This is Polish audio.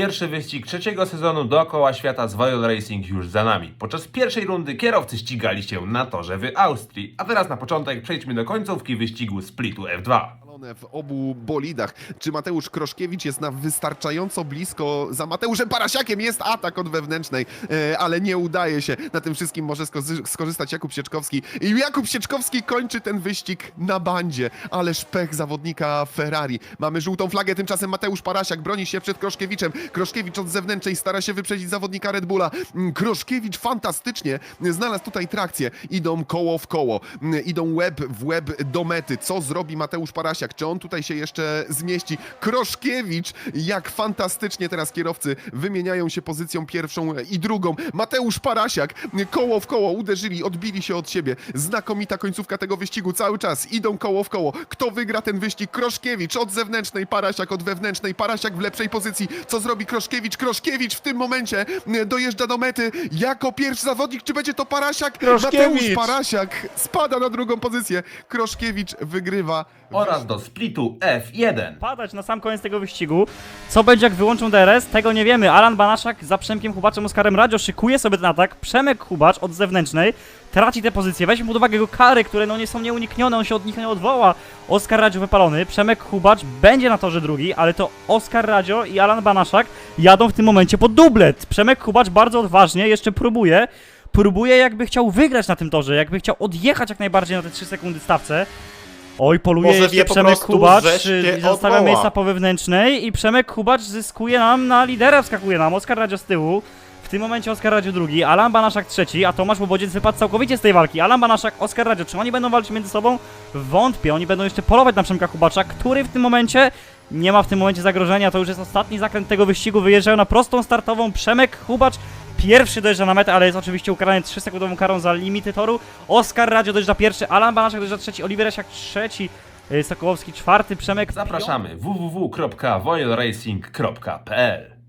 Pierwszy wyścig trzeciego sezonu dookoła świata z Viol Racing już za nami. Podczas pierwszej rundy kierowcy ścigali się na torze w Austrii, a teraz na początek przejdźmy do końcówki wyścigu Splitu F2. Spalone w obu bolidach. Czy Mateusz Kroszkiewicz jest na wystarczająco blisko za Mateuszem Parasiakiem? Jest atak od wewnętrznej, e, ale nie udaje się. Na tym wszystkim może sko- skorzystać Jakub Sieczkowski. I Jakub Sieczkowski kończy ten wyścig na bandzie. Ale szpech zawodnika Ferrari. Mamy żółtą flagę, tymczasem Mateusz Parasiak broni się przed Kroszkiewiczem. Kroszkiewicz od zewnętrznej stara się wyprzedzić zawodnika Red Bulla. Mm, Kroszkiewicz fantastycznie znalazł tutaj trakcję. Idą koło w koło. Mm, Idą łeb w łeb do mety. Co zrobi Mateusz Parasiak? Czy on tutaj się jeszcze zmieści? Kroszkiewicz, jak fantastycznie teraz kierowcy wymieniają się pozycją pierwszą i drugą. Mateusz Parasiak, koło w koło, uderzyli, odbili się od siebie. Znakomita końcówka tego wyścigu, cały czas idą koło w koło. Kto wygra ten wyścig? Kroszkiewicz od zewnętrznej, Parasiak od wewnętrznej, Parasiak w lepszej pozycji. Co zrobi Kroszkiewicz? Kroszkiewicz w tym momencie dojeżdża do mety jako pierwszy zawodnik. Czy będzie to Parasiak? Kroszkiewicz! Mateusz Parasiak spada na drugą pozycję. Kroszkiewicz wygrywa. Oraz do Splitu F1. padać na sam koniec tego wyścigu. Co będzie jak wyłączą DRS? Tego nie wiemy. Alan Banaszak za Przemkiem Hubaczem Oskarem Radio szykuje sobie ten atak. Przemek Hubacz od zewnętrznej traci tę pozycję. Weźmy pod uwagę jego kary, które no nie są nieuniknione, on się od nich nie odwoła. Oskar Radio wypalony, Przemek Hubacz będzie na torze drugi, ale to Oskar Radio i Alan Banaszak jadą w tym momencie po dublet. Przemek Hubacz bardzo odważnie jeszcze próbuje. Próbuje jakby chciał wygrać na tym torze, jakby chciał odjechać jak najbardziej na te 3 sekundy stawce. Oj, poluje Może jeszcze wie po Przemek prostu, się y, zostawia odwoła. miejsca po wewnętrznej i Przemek Kubacz zyskuje nam na lidera, wskakuje nam, Oskar Radio z tyłu. W tym momencie Oskar Radio drugi, Alan Banaszak trzeci, a Tomasz Łobodziec wypadł całkowicie z tej walki. Alan Banaszak, Oskar Radio, czy oni będą walczyć między sobą? Wątpię, oni będą jeszcze polować na Przemka Kubacza, który w tym momencie nie ma w tym momencie zagrożenia, to już jest ostatni zakręt tego wyścigu, wyjeżdżają na prostą startową, Przemek Kubacz Pierwszy dojeżdża na metę, ale jest oczywiście ukarany 3-sekundową karą za limity toru. Oskar Radio dojeżdża pierwszy, Alan Banaszak dojeżdża trzeci, Oliver Jasiak trzeci, y, Sokołowski czwarty, Przemek Zapraszamy www.voilracing.pl